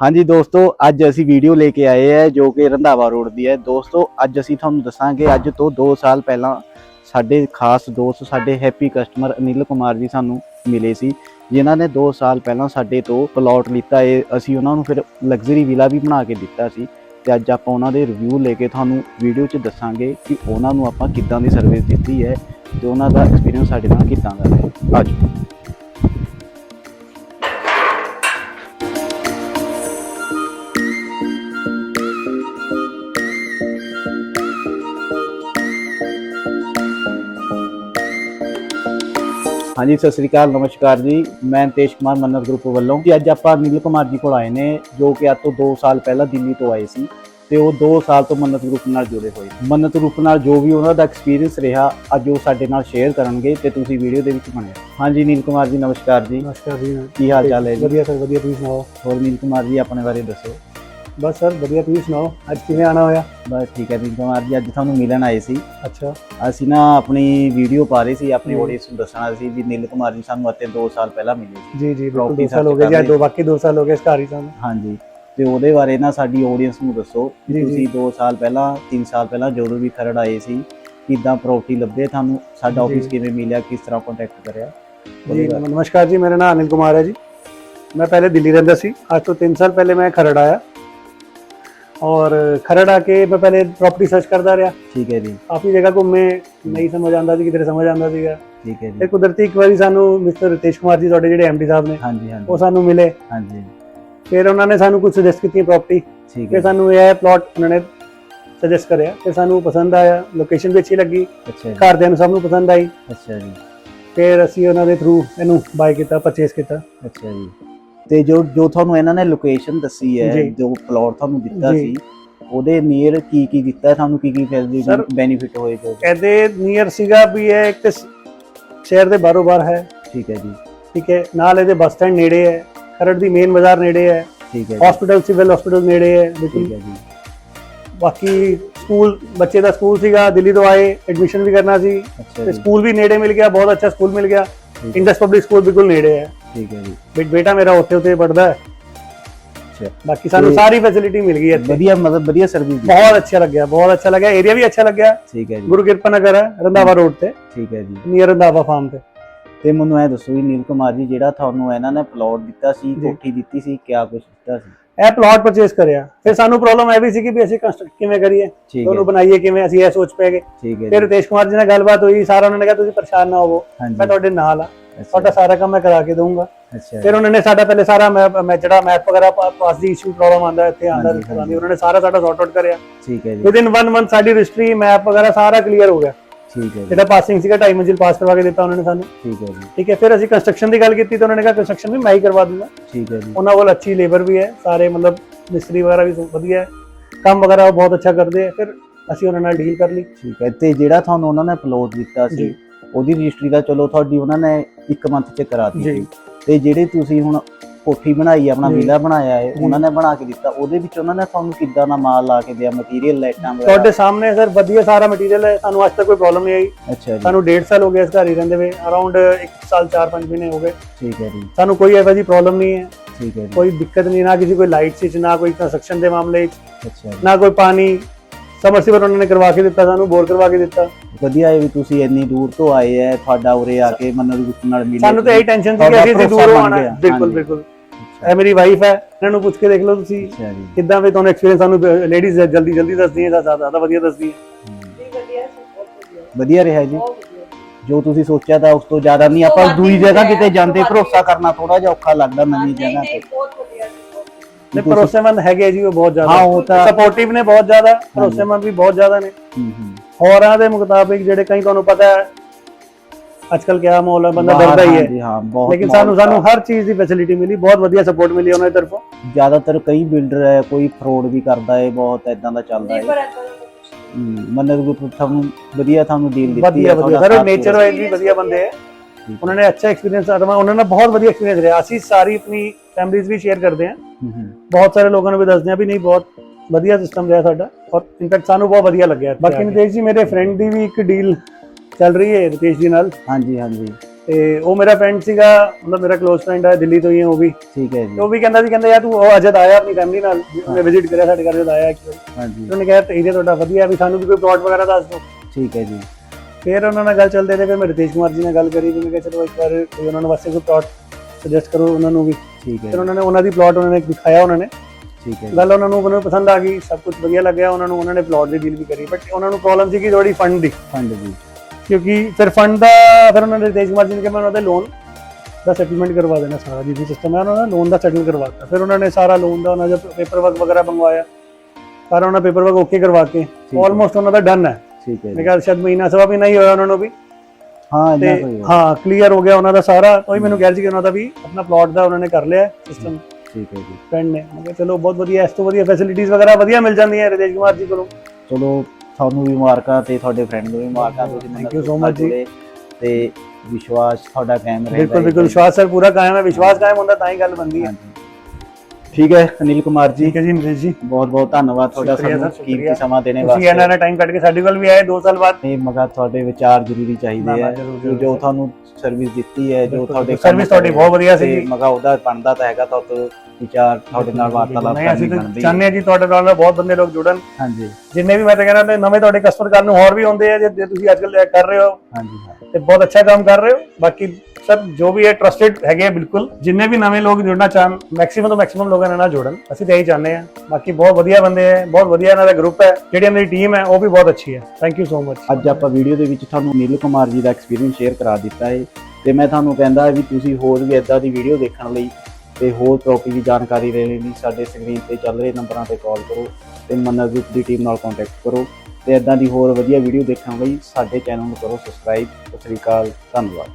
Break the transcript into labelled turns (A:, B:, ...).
A: ਹਾਂਜੀ ਦੋਸਤੋ, ਅੱਜ ਅਸੀਂ ਵੀਡੀਓ ਲੈ ਕੇ ਆਏ ਹੈ ਜੋ ਕਿ ਰੰਧਾਵਾ ਰੋਡ ਦੀ ਹੈ। ਦੋਸਤੋ, ਅੱਜ ਅਸੀਂ ਤੁਹਾਨੂੰ ਦੱਸਾਂਗੇ ਅੱਜ ਤੋਂ 2 ਸਾਲ ਪਹਿਲਾਂ ਸਾਡੇ ਖਾਸ ਦੋਸਤ, ਸਾਡੇ ਹੈਪੀ ਕਸਟਮਰ ਅਨਿਲ ਕੁਮਾਰ ਜੀ ਸਾਨੂੰ ਮਿਲੇ ਸੀ, ਜਿਨ੍ਹਾਂ ਨੇ 2 ਸਾਲ ਪਹਿਲਾਂ ਸਾਡੇ ਤੋਂ ਪਲਾਟ ਲਿੱਤਾ ਹੈ ਅਸੀਂ ਉਹਨਾਂ ਨੂੰ ਫਿਰ ਲਗਜ਼ਰੀ ਵਿਲਾ ਵੀ ਬਣਾ ਕੇ ਦਿੱਤਾ ਸੀ ਤੇ ਅੱਜ ਆਪਾਂ ਉਹਨਾਂ ਦੇ ਰਿਵਿਊ ਲੈ ਕੇ ਤੁਹਾਨੂੰ ਵੀਡੀਓ 'ਚ ਦੱਸਾਂਗੇ ਕਿ ਉਹਨਾਂ ਨੂੰ ਆਪਾਂ ਕਿੱਦਾਂ ਦੀ ਸਰਵਿਸ ਦਿੱਤੀ ਹੈ ਤੇ ਉਹਨਾਂ ਦਾ ਐਕਸਪੀਰੀਅੰਸ ਸਾਡੇ ਨਾਲ ਕਿੱਦਾਂ ਦਾ ਹੈ। ਆਜੋ। ਹਾਂਜੀ ਸਤਿ ਸ੍ਰੀ ਅਕਾਲ ਨਮਸਕਾਰ ਜੀ। ਮੈਂ ਤੇਜ ਕੁਮਾਰ ਮੰਨਤ ਗਰੁੱਪ ਵੱਲੋਂ। ਜੀ ਅੱਜ ਆਪਾਂ ਨੀਲ ਕੁਮਾਰ ਜੀ ਕੋਲ ਆਏ ਨੇ ਜੋ ਕਿ ਅੱਜ ਤੋਂ 2 ਸਾਲ ਪਹਿਲਾਂ ਦਿੱਲੀ ਤੋਂ ਆਏ ਸੀ। ਤੇ ਉਹ 2 ਸਾਲ ਤੋਂ ਮੰਨਤ ਗਰੁੱਪ ਨਾਲ ਜੁੜੇ ਹੋਏ ਮੰਨਤ ਗਰੁੱਪ ਨਾਲ ਜੋ ਵੀ ਉਹਨਾਂ ਦਾ ਐਕਸਪੀਰੀਅੰਸ ਰਿਹਾ ਅੱਜ ਉਹ ਸਾਡੇ ਨਾਲ ਸ਼ੇਅਰ ਕਰਨਗੇ ਤੇ ਤੁਸੀਂ ਵੀਡੀਓ ਦੇ ਵਿੱਚ ਬਣੇ ਰਹੋ। ਹਾਂਜੀ ਨੀਲ ਕੁਮਾਰ ਜੀ ਨਮਸਕਾਰ ਜੀ।
B: ਨਮਸਕਾਰ ਜੀ।
A: ਕੀ ਹਾਲ ਚਾਲ ਹੈ ਜੀ?
B: ਵਧੀਆ ਸਰ ਵਧੀਆ ਤੁਸੀਂ ਸੁਣਾਓ?
A: ਹੋਰ ਨੀਲ ਕੁਮਾਰ ਜੀ ਆਪਣੇ ਬਾਰੇ ਦੱਸੋ।
B: ਬਸ ਸਰ ਵਧੀਆ ਤੁਸੀਂ ਸੁਣਾਓ? ਅੱਜ ਕਿਵੇਂ ਆਣਾ ਹੋਇਆ?
A: ਬਸ ਠੀਕ ਹੈ ਦੀਪ ਕੁਮਾਰ ਅੱਜ ਤੁਹਾਨੂੰ ਮਿਲਣ ਆਏ ਸੀ।
B: ਅੱਛਾ।
A: ਅਸੀਂ ਨਾ ਆਪਣੀ ਵੀਡੀਓ ਪਾ ਰਹੇ ਸੀ ਆਪਣੇ ਆਡੀਅנס ਨੂੰ ਦੱਸਣਾ ਸੀ ਵੀ ਨੀਲ ਕੁਮਾਰ ਜੀ ਸਾਨੂੰ ਅਤੇ 2 ਸਾਲ ਪਹਿਲਾਂ ਮਿਲੇ ਸੀ।
B: ਜੀ ਜੀ ਪ੍ਰੋਪਰਟੀ ਸਾਲ ਹੋ ਗਏ ਜਾਂ ਦੋ ਬਾਕੀ 2 ਸਾਲ ਹੋ ਗਏ ਇਸ ਘਰ ਹੀ ਸਾਨੂੰ।
A: ਹਾਂਜੀ। ਤੇ ਉਹਦੇ ਬਾਰੇ ਨਾ ਸਾਡੀ ਆਡੀਅנס ਨੂੰ ਦੱਸੋ ਤੁਸੀਂ 2 ਸਾਲ ਪਹਿਲਾਂ 3 ਸਾਲ ਪਹਿਲਾਂ ਜਦੋਂ ਵੀ ਖਰੜ ਆਏ ਸੀ ਕਿਦਾਂ ਪ੍ਰੋਪਰਟੀ ਲੱਭੇ ਤੁਹਾਨੂੰ ਸਾਡਾ ਆਫਿਸ ਕਿਵੇਂ ਮਿਲਿਆ ਕਿਸ ਤਰ੍ਹਾਂ ਕੰਟੈਕਟ ਕਰਿਆ?
B: ਜੀ ਨਮਸਕਾਰ ਜੀ ਮੇਰਾ ਨਾਮ ਅਨਿਲ ਕੁਮਾਰ ਹੈ ਜੀ। ਮੈਂ ਪਹਿਲੇ ਦਿੱਲੀ ਰਹਿੰਦਾ ਸੀ। ਅੱਜ ਤੋਂ 3 ਸਾਲ ਪਹਿਲੇ ਮੈਂ ਖਰੜ ਆਇਆ। और खरड़ आके मैं पहले प्रॉपर्टी सर्च करता रहा
A: ਠੀਕ ਹੈ ਜੀ
B: ਕਾਫੀ ਜਗ੍ਹਾ ਘੁੰਮੇ ਨਹੀਂ ਸਮਝ ਆਉਂਦਾ ਸੀ ਕਿਧਰੇ ਸਮਝ ਆਉਂਦਾ ਸੀਗਾ
A: ਠੀਕ ਹੈ
B: ਤੇ
A: ਜੀ
B: ਕੁਦਰਤੀ ਇੱਕ ਵਾਰੀ ਸਾਨੂੰ ਮਿਸਟਰ ਰਿਤੇਸ਼ ਕੁਮਾਰ ਜੀ ਤੁਹਾਡੇ ਜਿਹੜੇ ਐਮਡੀ ਸਾਹਿਬ ਨੇ
A: ਹਾਂਜੀ
B: ਉਹ
A: ਹਾਂਜੀ
B: ਸਾਨੂੰ ਮਿਲੇ
A: ਹਾਂਜੀ
B: ਫਿਰ ਉਹਨਾਂ ਨੇ ਸਾਨੂੰ ਕੁਝ ਸੁਜੈਸਟ ਕੀਤੀ ਪ੍ਰਾਪਰਟੀ
A: ਠੀਕ
B: ਫਿਰ
A: ਹੈ
B: ਸਾਨੂੰ ਇਹ ਪਲਾਟ ਉਹਨਾਂ ਨੇ ਸੁਜੈਸਟ ਕਰਿਆ ਫਿਰ ਸਾਨੂੰ ਪਸੰਦ ਆਇਆ ਲੋਕੇਸ਼ਨ ਵੀ ਅੱਛੀ ਲੱਗੀ
A: ਅੱਛਾ ਜੀ
B: ਘਰਦਿਆਂ ਨੂੰ ਸਭ ਨੂੰ ਪਸੰਦ ਆਈ
A: ਅੱਛਾ ਜੀ
B: ਫਿਰ ਅਸੀਂ ਉਹਨਾਂ ਦੇ ਥਰੂ ਇਹਨੂੰ ਬਾਈ ਕੀਤਾ ਪਰਚੇਸ ਕੀਤਾ
A: ਅੱਛਾ ਜੀ ਤੇ ਜੋ ਜੋ ਤੁਹਾਨੂੰ ਇਹਨਾਂ ਨੇ ਲੋਕੇਸ਼ਨ ਦੱਸੀ ਹੈ
B: ਜੀ।
A: ਜੋ ਪਲਾਟ ਤੁਹਾਨੂੰ ਦਿੱਤਾ
B: ਜੀ।
A: ਸੀ ਉਹਦੇ ਨੀਅਰ ਕੀ ਕੀ ਦਿੱਤਾ ਹੈ ਤੁਹਾਨੂੰ ਕੀ ਕੀ
B: Sir,
A: ਬੈਨੀਫਿਟ ਹੋਏ ਜੋ
B: ਇਹਦੇ ਨੀਅਰ ਸੀਗਾ ਵੀ ਇਹ ਇੱਕ ਸ- ਸ਼ਹਿਰ ਦੇ ਬਾਰੋ ਬਾਰ ਹੈ।
A: ਠੀਕ ਹੈ ਜੀ।
B: ਠੀਕ ਹੈ ਨਾਲ ਇਹਦੇ ਬੱਸ ਸਟੈਂਡ ਨੇੜੇ ਹੈ। ਖਰੜ ਦੀ ਮੇਨ ਬਾਜ਼ਾਰ ਨੇੜੇ ਹੈ।
A: ਠੀਕ ਹੈ ਜੀ।
B: ਹਸਪੀਟਲ ਸਿਵਲ ਹਸਪੀਟਲ ਨੇੜੇ ਹੈ।
A: ਠੀਕ
B: ਬਿਲਕੁਲ
A: ਹੈ ਜੀ।
B: ਬਾਕੀ ਸਕੂਲ ਬੱਚੇ ਦਾ ਸਕੂਲ ਸੀਗਾ ਦਿੱਲੀ ਤੋਂ ਆਏ ਐਡਮਿਸ਼ਨ ਵੀ ਕਰਨਾ ਸੀ।
A: ਅੱਛਾ
B: ਤੇ
A: ਜੀ।
B: ਸਕੂਲ ਵੀ ਨੇੜੇ ਮਿਲ ਗਿਆ ਬਹੁਤ ਅੱਛਾ ਸਕੂਲ ਮਿਲ ਗਿਆ।
A: ਠੀਕ-
B: ਇੰਡਸ ਪਬਲਿਕ ਸਕੂਲ ਬਿਲਕੁਲ ਨੇੜੇ ਹੈ।
A: ਠੀਕ ਹੈ ਜੀ।
B: ਬੇ- ਬੇਟਾ ਮੇਰਾ ਉੱਥੇ ਉੱਥੇ ਪੜਦਾ ਹੈ।
A: ਅੱਛਾ।
B: ਬਾਕੀ ਸਾਨੂੰ
A: ਤੇ-
B: ਸਾਰੀ ਫੈਸਿਲਿਟੀ ਮਿਲ ਗਈ ਇੱਥੇ।
A: ਵਧੀਆ ਮਤਲਬ ਵਧੀਆ ਸਰਵਿਸ
B: ਬਹੁਤ ਅੱਛਾ ਲੱਗਿਆ ਬਹੁਤ ਅੱਛਾ ਲੱਗਿਆ। ਏਰੀਆ ਵੀ ਅੱਛਾ ਲੱਗਿਆ।
A: ਠੀਕ ਹੈ ਜੀ।
B: ਗੁਰੂ ਕਿਰਪਾ ਨਗਰ ਹੈ ਰੰਧਾਵਾ ਰੋਡ ਤੇ।
A: ਠੀਕ ਹੈ ਜੀ।
B: ਨੀਅਰ ਰੰਧਾਵਾ ਫਾਰਮ ਤੇ।
A: ਤੇ ਮੈਨੂੰ ਇਹ ਦੱਸੋ ਵੀ ਨੀਲ ਕੁਮਾਰ ਜੀ ਜਿਹੜਾ ਤੁਹਾਨੂੰ ਇਹਨਾਂ ਨੇ ਪਲਾਟ ਦਿੱਤਾ ਸੀ
B: ਜੀ।
A: ਕੋਠੀ ਦਿੱਤੀ ਸੀ ਕਿਆ ਕੁਝ ਦਿੱਤਾ ਸੀ?
B: ਇਹ ਪਲਾਟ ਪਰਚੇਸ ਕਰਿਆ। ਫਿਰ ਸਾਨੂੰ ਪ੍ਰੋਬਲਮ ਇਹ ਵੀ ਸੀ ਕਿ ਵੀ ਅਸੀਂ ਕੰਸਟਰਕਟ ਕਿਵੇਂ ਕਰੀਏ?
A: ਠੀਕ
B: ਉਹਨੂੰ
A: ਹੈ
B: ਬਣਾਈਏ ਕਿਵੇਂ? ਅਸੀਂ ਇਹ ਸੋਚ ਪਏ ਗਏ।
A: ਠੀਕ ਹੈ
B: ਫਿਰ
A: ਜੀ।
B: ਰਤੇਸ਼ ਕੁਮਾਰ ਜੀ ਨਾਲ ਗੱਲਬਾਤ ਹੋਈ ਸਾਰਾ ਉਹਨਾਂ ਨੇ ਕਿਹਾ ਤੁਸੀਂ ਪਰੇਸ਼ਾਨ ਨਾ ਹੋਵੋ।
A: ਹਾਂਜੀ।
B: ਮੈਂ ਤੁਹਾਡੇ ਨਾਲ ਆ ਤੁਹਾਡਾ ਸਾਰਾ ਕੰਮ ਮੈਂ ਕਰਾ ਕੇ ਦਊਂਗਾ।
A: ਅੱਛਾ।
B: ਫਿਰ ਉਹਨਾਂ ਨੇ ਸਾਡਾ ਪਹਿਲੇ ਸਾਰਾ ਮੈਂ ਜਿਹੜਾ ਮੈਪ ਵਗੈਰਾ ਪਾਸ ਦੀ ਇਸ਼ੂ ਪ੍ਰੋਬਲਮ ਆਂਦਾ ਇੱਥੇ ਆਂਦਾ ਦਿੱਕਤ। ਉਹਨਾਂ ਨੇ ਸਾਰਾ ਸਾਡਾ ਸੌਰਟ ਆਊਟ ਕਰਿਆ।
A: ਠੀਕ ਹੈ ਜੀ।
B: ਵਿਦਿਨ 1 ਮੰਥ ਸਾਡੀ ਰਜਿਸਟਰੀ ਮੈਪ ਵਗੈਰਾ ਸਾਰਾ ਕਲੀਅਰ ਹੋ ਗਿਆ।
A: ਠੀਕ ਹੈ ਜੀ।
B: ਜਿਹੜਾ ਪਾਸਿੰਗ ਸੀਗਾ ਢਾਈ ਮੰਜ਼ਿਲ ਪਾਸ ਕਰਵਾ ਕੇ ਦਿੱਤਾ ਉਹਨਾਂ ਨੇ ਸਾਨੂੰ।
A: ਠੀਕ ਹੈ ਜੀ।
B: ਠੀਕ ਹੈ ਫਿਰ ਅਸੀਂ ਕੰਸਟਰਕਸ਼ਨ ਦੀ ਗੱਲ ਕੀਤੀ ਤਾਂ ਉਹਨਾਂ ਨੇ ਕਿਹਾ ਕੰਸਟਰਕਸ਼ਨ ਵੀ ਮੈਂ ਹੀ ਕਰਵਾ ਦੂੰਗਾ।
A: ਠੀਕ ਹੈ ਜੀ।
B: ਉਹਨਾਂ ਕੋਲ ਅੱਛੀ ਲੇਬਰ ਵੀ ਹੈ ਸਾਰੇ ਮਤਲਬ ਮਿਸਤਰੀ ਵਗੈਰਾ ਵੀ ਵਧੀਆ ਹੈ। ਕੰਮ ਵਗੈਰਾ ਉਹ ਬਹੁਤ ਅੱਛਾ ਕਰਦੇ ਆ ਫਿਰ ਅਸੀਂ ਉਹਨਾਂ ਨਾਲ ਡੀਲ ਕਰ ਲਈ।
A: ਠੀਕ ਹੈ ਤੇ ਜਿਹੜਾ ਤੁਹਾਨੂੰ ਉਹਨਾਂ ਨੇ ਪਲਾਟ ਦਿੱਤਾ ਸੀ। ਉਹਦੀ ਰਜਿਸਟਰੀ ਦਾ ਚਲੋ ਤੁਹਾਡੀ ਉਹਨਾਂ ਨੇ ਇੱਕ ਮੰਥ ਚ ਕਰਾਤੀ। ਸੀ। ਤੇ ਜਿਹੜੇ ਤੁਸੀਂ ਹੁਣ ਕੋਠੀ ਬਣਾਈ ਆਪਣਾ। ਵਿਲਾ ਬਣਾਇਆ ਹੈ। ਉਹਨਾਂ ਨੇ ਬਣਾ ਕੇ ਦਿੱਤਾ। ਉਹਦੇ ਵਿੱਚ ਉਹਨਾਂ ਨੇ ਤੁਹਾਨੂੰ ਕਿੱਦਾਂ ਦਾ ਮਾਲ ਲਾ ਕੇ ਦਿਆ ਮਟੀਰੀਅਲ ਲਾਈਟਾਂ ਵਗੈਰਾ?
B: ਤੁਹਾਡੇ ਸਾਹਮਣੇ ਸਰ ਵਧੀਆ ਸਾਰਾ ਮਟੀਰੀਅਲ ਹੈ। ਸਾਨੂੰ ਅੱਜ ਤੱਕ ਕੋਈ ਪ੍ਰੋਬਲਮ ਨਹੀਂ ਆਈ।
A: ਅੱਛਾ ਜੀ।
B: ਸਾਨੂੰ 1.5 ਸਾਲ ਹੋ ਗਿਆ ਇਸ ਘਰ ਹੀ ਰਹਿੰਦੇ ਵੇ। ਅਰਾਊਂਡ 1 ਸਾਲ 4-5 ਮਹੀਨੇ ਹੋ ਗਏ।
A: ਠੀਕ ਹੈ ਜੀ।
B: ਸਾਨੂੰ ਕੋਈ ਜਿਹੀ ਪ੍ਰੋਬਲਮ ਨਹੀਂ ਹੈ।
A: ਠੀਕ ਹੈ ਜੀ।
B: ਕੋਈ ਦਿੱਕਤ ਨਹੀਂ ਨਾ ਕਿਸੇ ਕੋਈ ਲਾਈਟ ਚ ਨਾ ਕੋਈ ਕੰਸਟਰਕਸ਼ਨ ਦੇ ਮਾਮਲੇ 'ਚ
A: ਅੱਛਾ ਜੀ।
B: ਨਾ ਕੋਈ ਪਾਣੀ। ਸਮਰਸੀਬਲ ਉਹਨਾਂ ਨੇ ਕਰਵਾ ਕੇ ਦਿੱਤਾ ਸਾਨੂੰ ਬੋਰ ਕਰਵਾ ਕੇ ਦਿੱਤਾ।
A: ਵਧੀਆ ਹੈ ਵੀ ਤੁਸੀਂ ਇੰਨੀ ਦੂਰ ਤੋਂ ਆਏ ਹੈ ਤੁਹਾਡਾ ਉਰੇ ਆ ਕੇ ਮੰਨਤ ਗੁੱਟ ਨਾਲ ਮਿਲੇ
B: ਸਾਨੂੰ ਤਾਂ ਇਹੀ ਟੈਨਸ਼ਨ ਸੀ ਕਿ ਅਸੀਂ
A: ਭਰੋਸਾ
B: ਦੂਰੋਂ ਆਣਾ। ਬਿਲਕੁਲ। ਬਿਲਕੁਲ। ਇਹ ਮੇਰੀ ਵਾਈਫ ਹੈ ਇਹਨਾਂ ਨੂੰ ਪੁੱਛ ਕੇ ਦੇਖ ਲਓ ਤੁਸੀਂ
A: ਜੀ।
B: ਕਿੱਦਾਂ ਵੀ ਤੁਹਾਨੂੰ ਐਕਸਪੀਰੀਅੰਸ ਸਾਨੂੰ ਲੇਡੀਜ਼ ਜਲਦੀ ਜਲਦੀ ਦੱਸਦੀ ਹੈ ਜ਼ਿਆਦਾ ਜ਼ਿਆਦਾ ਵਧੀਆ ਦੱਸਦੀ ਹੈ।
A: ਹਮ। ਵਧੀਆ ਰਿਹਾ ਜੀ। ਜੋ ਤੁਸੀਂ ਸੋਚਿਆ ਤਾਂ ਉਸ ਤੋਂ ਜ਼ਿਆਦਾ ਨਹੀਂ ਆਪਾਂ
C: ਹੀ
A: ਜਗ੍ਹਾ ਕਿਤੇ ਜਾਂਦੇ ਭਰੋਸਾ ਕਰਨਾ ਥੋੜਾ ਜਿਹਾ ਔਖਾ ਲੱਗਦਾ ਨਵੀਂ
C: ਨਹੀਂ
A: ਜਗ੍ਹਾ ਤੇ।
C: ਬਹੁਤ ਜੀ, ਬਹੁਤ ਵਧੀਆ।
B: ਨੇ
A: ਤੁਸੀਂ-
B: ਭਰੋਸੇਮੰਦ ਹੈਗੇ ਜੀ ਉਹ ਬਹੁਤ ਜ਼ਿਆਦਾ।
A: ਹਾਂ ਉਹ ਤਾਂ
B: ਸਪੋਰਟਿਵ ਨੇ ਬਹੁਤ ਜ਼ਿਆਦਾ ਭਰੋਸੇਮੰਦ ਵੀ ਬਹੁਤ ਜ਼ਿਆਦਾ ਨੇ।
A: ਹਮ, ਹਮ।
B: ਹੋਰਾਂ ਦੇ ਮੁਤਾਬਿਕ ਜਿਹੜੇ ਕਈ ਤੁਹਾਨੂੰ ਪਤਾ ਹੈ ਅੱਜਕੱਲ ਕਿਆ ਮਾਹੌਲ ਹੈ ਬੰਦਾ ਡਰਦਾ ਹੀ ਹੈ।
A: ਹਾਂ ਬਹੁਤ
B: ਲੇਕਿਨ ਸਾਨੂੰ ਸਾਨੂੰ। ਹਰ ਚੀਜ਼ ਦੀ ਫੈਸਿਲਿਟੀ ਮਿਲੀ ਬਹੁਤ ਵਧੀਆ ਸਪੋਰਟ ਮਿਲੀ ਉਹਨਾਂ ਦੀ ਤਰਫੋਂ।
A: ਜ਼ਿਆਦਾਤਰ ਕਈ ਬਿਲਡਰ ਹੈ ਕੋਈ ਫਰੋਡ ਵੀ ਕਰਦਾ ਹੈ ਬਹੁਤ ਐਦਾਂ ਦਾ ਚੱਲਦਾ
C: ਨਹੀਂ
A: ਹੈ
C: ਨਹੀਂ।
A: ਮੰਨਤ ਗੁੱਟ ਤੁਹਾਨੂੰ ਵਧੀਆ ਤੁਹਾਨੂੰ ਡੀਲ ਦਿੱਤੀ
B: ਵਧੀਆ
A: ਹੈ,
B: ਵਧੀਆ ਸਰ ਨੇਚਰ ਵਾਈਜ਼ ਵੀ ਵਧੀਆ ਬੰਦੇ ਹੈ। ਉਹਨਾਂ ਨੇ ਅੱਛਾ ਐਕਸਪੀਰੀਅੰਸ ਅਰਮਾ ਉਹਨਾਂ ਨਾਲ ਬਹੁਤ ਵਧੀਆ ਐਕਸਪੀਰੀਅੰਸ ਰਿਹਾ। ਅਸੀਂ ਸਾਰੀ ਆਪਣੀ ਫੈਮਿਲੀਜ਼ ਵੀ ਸ਼ੇਅਰ ਕਰਦੇ ਹਾਂ
A: ਹਮ, ਹਮ।
B: ਬਹੁਤ ਸਾਰੇ ਲੋਕਾਂ ਨੂੰ ਵੀ ਦੱਸਦੇ ਹਾਂ ਵੀ ਨਹੀਂ ਬਹੁਤ ਵਧੀਆ ਸਿਸਟਮ ਰਿਹਾ ਸਾਡਾ ਔਰ ਇਨਫੈਕਟ ਸਾਨੂੰ ਬਹੁਤ ਵਧੀਆ ਲੱਗਿਆ ਇੱਥੇ
A: ਬਾਕੀ
B: ਬਾਕੀ ਨਿਤੇਸ਼ ਜੀ ਮੇਰੇ ਫਰੈਂਡ ਦੀ ਵੀ ਇੱਕ ਡੀਲ ਚੱਲ ਰਹੀ ਹੈ ਰਿਤੇਸ਼ ਜੀ ਨਾਲ
A: ਹਾਂਜੀ ਹਾਂਜੀ
B: ਤੇ ਉਹ ਮੇਰਾ ਫਰੈਂਡ ਸੀਗਾ ਮਤਲਬ ਮੇਰਾ ক্লোਜ਼ ਫਰੈਂਡ ਹੈ ਦਿੱਲੀ ਤੋਂ ਹੀ ਹੈ ਉਹ ਵੀ
A: ਠੀਕ ਹੈ
B: ਤੇ
A: ਜੀ
B: ਉਹ ਵੀ ਕਹਿੰਦਾ ਸੀ ਕਹਿੰਦਾ ਯਾਰ ਤੂੰ ਉਹ ਅਜਦ ਆਇਆ ਆਪਣੀ ਫੈਮਿਲੀ ਨਾਲ ਉਹਨੇ ਵਿਜ਼ਿਟ ਕਰਿਆ ਸਾਡੇ ਘਰ ਜਦ ਆਇਆ ਇੱਕ ਵਾਰੀ
A: ਹਾਂਜੀ
B: ਉਹਨੇ ਕਿਹਾ ਏਰੀਆ ਤੁਹਾਡਾ ਵਧੀਆ ਵੀ ਸਾਨੂੰ ਵੀ ਕੋਈ ਪਲਾਟ ਵਗੈਰਾ ਦੱਸ ਦਿਓ
A: ਠੀਕ ਹੈ ਜੀ
B: ਫਿਰ ਉਹਨਾਂ ਨਾਲ ਗੱਲ ਚੱਲਦੇ ਰਹੇ ਫਿਰ ਮੈਂ ਰਤੇਸ਼ ਕੁਮਾਰ ਜੀ ਨਾਲ ਗੱਲ ਕਰੀ ਵੀ ਮੈਂ ਕਿਹਾ ਚਲੋ ਇੱਕ ਵਾਰ ਕੋਈ ਉਹਨਾਂ ਨੂੰ ਵਾਸਤੇ ਕੋਈ ਪਲਾਟ ਸੁਜੈਸਟ ਕਰੋ ਉਹਨਾਂ ਨੂੰ ਵੀ
A: ਠੀਕ ਹੈ
B: ਫਿਰ ਉਹਨਾਂ ਨੇ ਉਹਨਾਂ ਦੀ ਪਲਾਟ ਉਹਨਾਂ ਨੇ ਦਿਖਾਇਆ ਉਹਨਾਂ ਨੇ।
A: ਠੀਕ ਹੈ
B: ਗੱਲ ਉਹਨਾਂ ਨੂੰ ਪਸੰਦ ਆ ਗਈ ਸਭ ਕੁਝ ਵਧੀਆ ਲੱਗਿਆ ਉਹਨਾਂ ਨੂੰ ਉਹਨਾਂ ਨੇ ਪਲਾਟ ਦੀ ਡੀਲ ਵੀ ਕਰੀ ਬਟ ਉਹਨਾਂ ਨੂੰ ਪ੍ਰੋਬਲਮ ਸੀ ਕਿ ਥੋੜੀ ਫੰਡ ਦੀ।
A: ਫੰਡ ਜੀ
B: ਕਿਉਂਕਿ ਫਿਰ ਫੰਡ ਦਾ ਫਿਰ ਉਹਨਾਂ ਨੇ ਰਤੇਸ਼ ਕੁਮਾਰ ਜੀ ਨੇ ਕਿਹਾ ਮੈਂ ਉਹਨਾਂ ਦੇ ਲੋਨ ਦਾ ਸੈਟਲਮੈਂਟ ਕਰਵਾ ਦੇਣਾ ਸਾਰਾ ਜੀ ਵੀ ਸਿਸਟਮ ਹੈ ਉਹਨਾਂ ਦਾ ਲੋਨ ਦਾ ਸੈਟਲ ਕਰਵਾਤਾ ਫਿਰ ਉਹਨਾਂ ਨੇ ਸਾਰਾ ਲੋਨ ਦਾ ਉਹਨਾਂ ਦਾ ਪੇਪਰ ਵਰਕ ਵਗੈਰਾ ਮੰਗਵਾਇਆ। ਸਾਰਾ ਉਹਨਾਂ ਪੇਪਰ ਵਰਕ ਓਕੇ ਕਰਵਾ ਕੇ। ਆਲਮੋਸਟ ਉਹਨਾਂ ਦਾ ਡਨ ਹੈ।
A: ਠੀਕ ਹੈ
B: ਮੈਂ
A: ਜੀ
B: ਕਿਹਾ ਸ਼ਾਇਦ ਮਹੀਨਾ ਸਵਾ ਵੀ ਨਹੀਂ ਹੋਇਆ ਉਹਨਾਂ ਨੂੰ ਵੀ।
A: ਹਾਂ
B: ਤੇ
A: ਇੰਨਾ ਕੋਈ ਹੈ।
B: ਹਾਂ। ਕਲੀਅਰ ਹੋ ਗਿਆ ਉਹਨਾਂ ਦਾ ਸਾਰਾ। ਕੋਈ ਮੈਨੂੰ ਕਹਿ ਰਹੀ ਸੀ ਕਿ ਉਹਨਾਂ ਦਾ ਵੀ ਆਪਣਾ ਪਲਾਟ ਦਾ ਉਹਨਾਂ ਨੇ ਕਰ ਲਿਆ ਸਿਸਟਮ
A: ਠੀਕ ਹੈ ਜੀ।
B: ਫਰੈਂਡ ਨੇ। ਮੈਂ ਕਿਹਾ ਚਲੋ ਬਹੁਤ ਵਧੀਆ ਇਸ ਤੋਂ ਵਧੀਆ ਫੈਸਿਲਿਟੀਜ਼ ਵਗੈਰਾ ਵਧੀਆ ਮਿਲ ਜਾਂਦੀਆਂ ਰਜੇਸ਼ ਕੁਮਾਰ ਜੀ ਕੋਲੋਂ।
A: ਚਲੋ ਤੁਹਾਨੂੰ ਵੀ ਮੁਬਾਰਕਾਂ ਤੇ ਤੁਹਾਡੇ ਫਰੈਂਡ ਨੂੰ ਵੀ ਮੁਬਾਰਕਾਂ ਤੁਸੀਂ
B: Thank
A: ਮੈਨੂੰ
B: you so much ਜੀ।
A: ਜੁੜੇ ਤੇ ਵਿਸ਼ਵਾਸ ਤੁਹਾਡਾ ਕਾਇਮ ਰਹੇ
B: ਬਿਲਕੁਲ। ਬਿਲਕੁਲ ਵਿਸ਼ਵਾਸ ਸਰ ਪੂਰਾ ਕਾਇਮ ਹੈ। ਵਿਸ਼ਵਾਸ ਕਾਇਮ ਹੁੰਦਾ ਤਾਂ ਹੀ ਗੱਲ ਬਣਦੀ ਹੈ।
A: ਠੀਕ ਹੈ ਅਨਿਲ ਕੁਮਾਰ ਜੀ।
B: ਠੀਕ ਹੈ ਜੀ ਨਰੇਸ਼ ਜੀ।
A: ਬਹੁਤ ਬਹੁਤ ਧੰਨਵਾਦ ਤੁਹਾਡਾ ਸਾਨੂੰ ਕੀਮਤੀ। ਸਮਾਂ ਦੇਣੇ
B: ਤੁਸੀਂ ਇਹਨਾਂ
A: ਵਾਸਤੇ।
B: ਨੇ ਟਾਈਮ ਕੱਢ ਕੇ ਸਾਡੇ ਕੋਲ ਵੀ ਆਏ 2 ਸਾਲ ਬਾਅਦ।
A: ਤੇ ਮਗਾ ਤੁਹਾਡੇ ਵਿਚਾਰ ਜ਼ਰੂਰੀ ਚਾਹੀਦੇ
B: ਜ਼ਰੂਰ,
A: ਜੋ। ਤੁਹਾਨੂੰ ਸਰਵਿਸ ਦਿੱਤੀ ਹੈ ਜੋ ਤੁਹਾਡੇ
B: ਸਰਵਿਸ ਤੁਹਾਡੀ ਬਹੁਤ ਵਧੀਆ
A: ਸੀ ਮਗਾ ਉਹਦਾ ਬਣਦਾ ਤਾਂ ਹੈਗਾ ਤਾਂ ਵਿਚਾਰ ਤੁਹਾਡੇ ਨਾਲ ਵਾਰਤਾਲਾਪ
B: ਨਹੀਂ ਅਸੀਂ
A: ਕਰਨੀ
B: ਤਾਂ
A: ਬਣਦੀ
B: ਚਾਹੁੰਦੇ
A: ਹੈ
B: ਜੀ ਤੁਹਾਡੇ ਨਾਲ ਬਹੁਤ ਬੰਦੇ ਲੋਕ ਜੁੜਨ।
A: ਹਾਂਜੀ।
B: ਜਿੰਨੇ ਵੀ ਮੈਂ ਤਾਂ ਕਹਿੰਦਾ ਨਵੇਂ ਤੁਹਾਡੇ ਕਸਟਮਰ ਕਰਨ ਨੂੰ ਹੋਰ ਵੀ ਹੁੰਦੇ ਆ ਜੇ ਤੁਸੀਂ ਅੱਜਕੱਲ ਕਰ ਰਹੇ ਹੋ
A: ਹਾਂਜੀ
B: ਤੇ ਬਹੁਤ ਅੱਛਾ ਕੰਮ ਕਰ ਰਹੇ ਹੋ। ਬਾਕੀ ਸਰ ਜੋ ਵੀ ਹੈ ਟਰਸਟਡ ਹੈਗੇ ਆ ਬਿਲਕੁਲ। ਜਿੰਨੇ ਵੀ ਨਵੇਂ ਲੋਕ ਜੁੜਨਾ ਚਾਹਣ ਮੈਕਸਿਮਮ ਤੋਂ ਮੈਕਸਿਮਮ ਲੋਕਾਂ ਨਾਲ ਜੁੜਨ। ਅਸੀਂ ਤਾਂ ਇਹੀ ਚਾਹੁੰਦੇ ਹਾਂ। ਬਾਕੀ ਬਹੁਤ ਵਧੀਆ ਬੰਦੇ ਹੈ ਬਹੁਤ ਵਧੀਆ ਇਹਨਾਂ ਦਾ ਗਰੁੱਪ ਹੈ। ਜਿਹੜੀ ਦੀ ਟੀਮ ਹੈ ਉਹ ਵੀ ਬਹੁਤ ਅੱਛੀ ਹੈ। ਥੈਂਕ ਯੂ ਸੋ ਮਚ
A: ਅੱਜ ਆਪਾਂ ਵੀਡੀਓ ਦੇ ਵਿੱਚ ਤੁਹਾਨੂੰ ਨੀਲ ਕੁਮਾਰ ਜੀ ਦਾ ਐਕਸਪੀਰੀਅੰਸ ਸ਼ੇਅਰ ਕਰਾ ਦਿੱਤਾ ਹੈ ਤੇ ਮੈਂ ਤੁਹਾਨੂੰ ਕਹਿੰਦਾ ਵੀ ਤੁਸੀਂ ਹੋਰ ਵੀ ਇਦਾਂ ਦੀ ਵੀਡੀਓ ਦੇਖਣ ਲਈ ਤੇ ਹੋਰ ਪ੍ਰੋਪਰਟੀ ਦੀ ਜਾਣਕਾਰੀ ਲੈਣ ਲਈ ਸਾਡੇ ਸਕਰੀਨ ਤੇ ਚੱਲ ਰਹੇ ਨੰਬਰਾਂ ਤੇ ਕਾਲ ਕਰੋ ਤੇ ਮੰਨਾ ਗਰੁੱਪ ਦੀ ਟੀਮ ਨਾਲ ਕੰਟੈਕਟ ਕਰੋ ਤੇ ਇਦਾਂ ਦੀ ਹੋਰ ਵਧੀਆ ਵੀਡੀਓ ਦੇਖਣ ਲਈ ਸਾਡੇ ਚੈਨਲ ਨੂੰ ਕਰੋ ਸਬਸਕ੍ਰਾਈਬ ਸਤਿ ਸ੍ਰੀ ਅਕਾਲ, ਧੰਨਵਾਦ।